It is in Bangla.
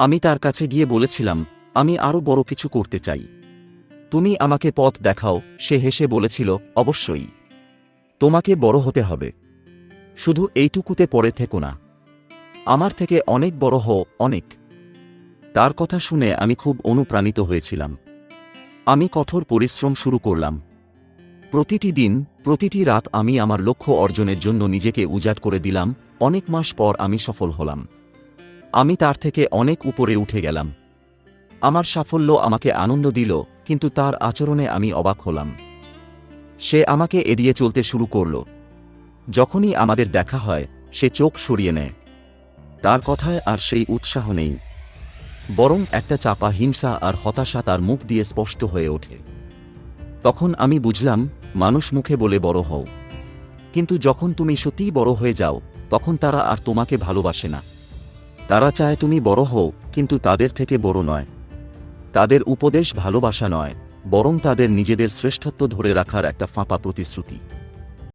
আমি তার কাছে গিয়ে বলেছিলাম, আমি আরও বড় কিছু করতে চাই। তুমি আমাকে পথ দেখাও। সে হেসে বলেছিল, অবশ্যই। তোমাকে বড় হতে হবে। শুধু এইটুকুতে পড়ে থেকো না। আমার থেকে অনেক বড় হও, অনেক। তার কথা শুনে আমি খুব অনুপ্রাণিত হয়েছিলাম। আমি কঠোর পরিশ্রম শুরু করলাম। প্রতিটি দিন, প্রতিটি রাত আমি আমার লক্ষ্য অর্জনের জন্য নিজেকে উজাট করে দিলাম। অনেক মাস পর আমি সফল হলাম। আমি তার থেকে অনেক উপরে উঠে গেলাম। আমার সাফল্য আমাকে আনন্দ দিল, কিন্তু তার আচরণে আমি অবাক হলাম। সে আমাকে এড়িয়ে চলতে শুরু করল। যখনই আমাদের দেখা হয়, সে চোখ সরিয়ে নেয়। তার কথায় আর সেই উৎসাহ নেই। বরং একটা চাপা হিংসা আর হতাশা তার মুখ দিয়ে স্পষ্ট হয়ে ওঠে। তখন আমি বুঝলাম, মানুষ মুখে বলে বড় হও। কিন্তু যখন তুমি সত্যিই বড় হয়ে যাও, তখন তারা আর তোমাকে ভালোবাসে না। তারা চায় তুমি বড় হও, কিন্তু তাদের থেকে বড় নয়। তাদের উপদেশ ভালোবাসা নয়, বরং তাদের নিজেদের শ্রেষ্ঠত্ব ধরে রাখার একটা ফাঁপা প্রতিশ্রুতি।